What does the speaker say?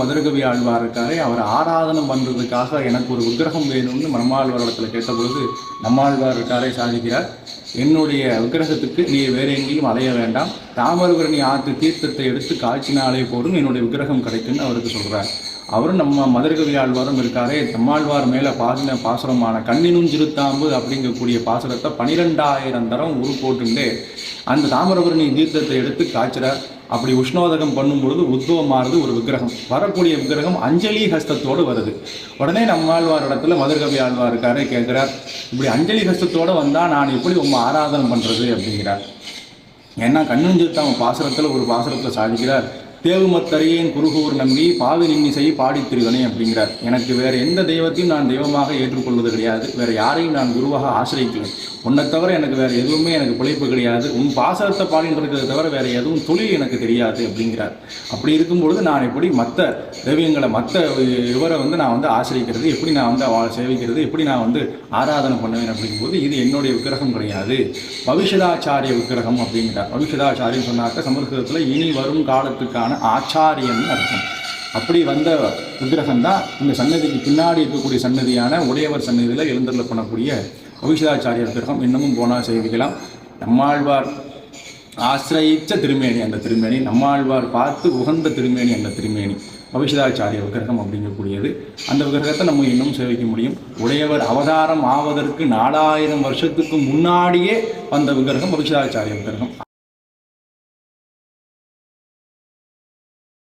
மதுரகவி ஆழ்வார் இருக்காரே அவர் ஆராதனம் பண்ணுறதுக்காக எனக்கு ஒரு விக்கிரகம் வேணும்னு நம்மாழ்வாரிடத்தில் கேட்ட பொழுது நம்மாழ்வார் இருக்காரே சாதிக்கிறார். என்னுடைய விக்கிரகத்துக்கு நீ வேற எங்கேயும் அலைய வேண்டாம். தாமரபரணி ஆற்று தீர்த்தத்தை எடுத்து காய்ச்சினாலே போதும் என்னுடைய விக்கிரகம் கிடைக்கும்னு அவருக்கு சொல்கிறார் அவரும் நம்ம மதுரகவி ஆழ்வாரும் இருக்காரே நம்மாழ்வார் மேலே பாசின பாசுரமான கண்ணினும் சிறுத்தாம்பு அப்படிங்கக்கூடிய பாசுரத்தை பனிரெண்டாயிரம் தரம் உரு போட்டுண்டு அந்த தாமிரபரணி தீர்த்தத்தை எடுத்து காய்ச்சிறார். அப்படி உஷ்ணோதகம் பண்ணும் பொழுது உத்பவமானது ஒரு விக்கிரகம். வரக்கூடிய விக்கிரகம் அஞ்சலி ஹஸ்தத்தோடு வருது. உடனே நம்மாழ்வார் இடத்துல மதுரகவி ஆழ்வார் இருக்காரு கேட்குறார் இப்படி அஞ்சலி ஹஸ்தத்தோடு வந்தால் நான் எப்படி உங்க ஆராதனை பண்ணுறது அப்படிங்கிறார். ஏன்னா கண்ணஞ்சிருத்தாம பாசுரத்தில் ஒரு பாசுரத்தில் சாதிக்கிறார். தேவுமத்தரையேன் குருகூர் நம்பி பாவி நின்னிசை பாடித்திருவனே அப்படிங்கிறார். எனக்கு வேறு எந்த தெய்வத்தையும் நான் தெய்வமாக ஏற்றுக்கொள்வது கிடையாது. வேறு யாரையும் நான் குருவாக ஆசிரியக்கிறேன் உன்னை தவிர எனக்கு வேறு எதுவுமே எனக்கு பிழைப்பு கிடையாது. உன் பாசரத்தை பாடிட்டு இருக்கிறத தவிர வேறு எதுவும் தொழில் எனக்கு தெரியாது அப்படிங்கிறார். அப்படி இருக்கும்பொழுது நான் எப்படி மற்ற தெய்வங்களை மற்ற இவரை வந்து நான் வந்து ஆசிரியக்கிறது எப்படி நான் வந்து சேவிக்கிறது எப்படி நான் வந்து ஆராதனை பண்ணுவேன் அப்படிங்கும்போது இது என்னுடைய விக்கிரகம் கிடையாது. பவிஷதாச்சாரிய விக்கிரகம் அப்படிங்கிறார். பவிஷதாச்சாரியம் சொன்னாக்க சமஸ்கிருதத்தில் இனி வரும் காலத்துக்கான ஆச்சாரியன் அர்த்தம். அப்படி வந்த விக்கிரகம் தான் இந்த சன்னதிக்கு பின்னாடி இருக்கக்கூடிய சன்னதியான உடையவர் சன்னதியில் எழுந்தருள பண்ணக்கூடிய பவிஷதாச்சாரிய விக்கிரகம் இன்னமும் போனால் சேவிக்கலாம் நம்மாழ்வார் ஆசிரயிச்ச திருமேனி அந்த திருமேனி நம்மாழ்வார் பார்த்து உகந்த திருமேனி அந்த திருமேனி. பவிஷதாச்சாரிய விக்கிரகம் அப்படிங்கக்கூடியது. அந்த விக்கிரகத்தை நம்ம இன்னும் சேவிக்க முடியும். உடையவர் அவதாரம் ஆவதற்கு நாலாயிரம் வருஷத்துக்கு முன்னாடியே வந்த விக்கிரகம் பவிஷதாச்சாரிய விக்கிரகம்.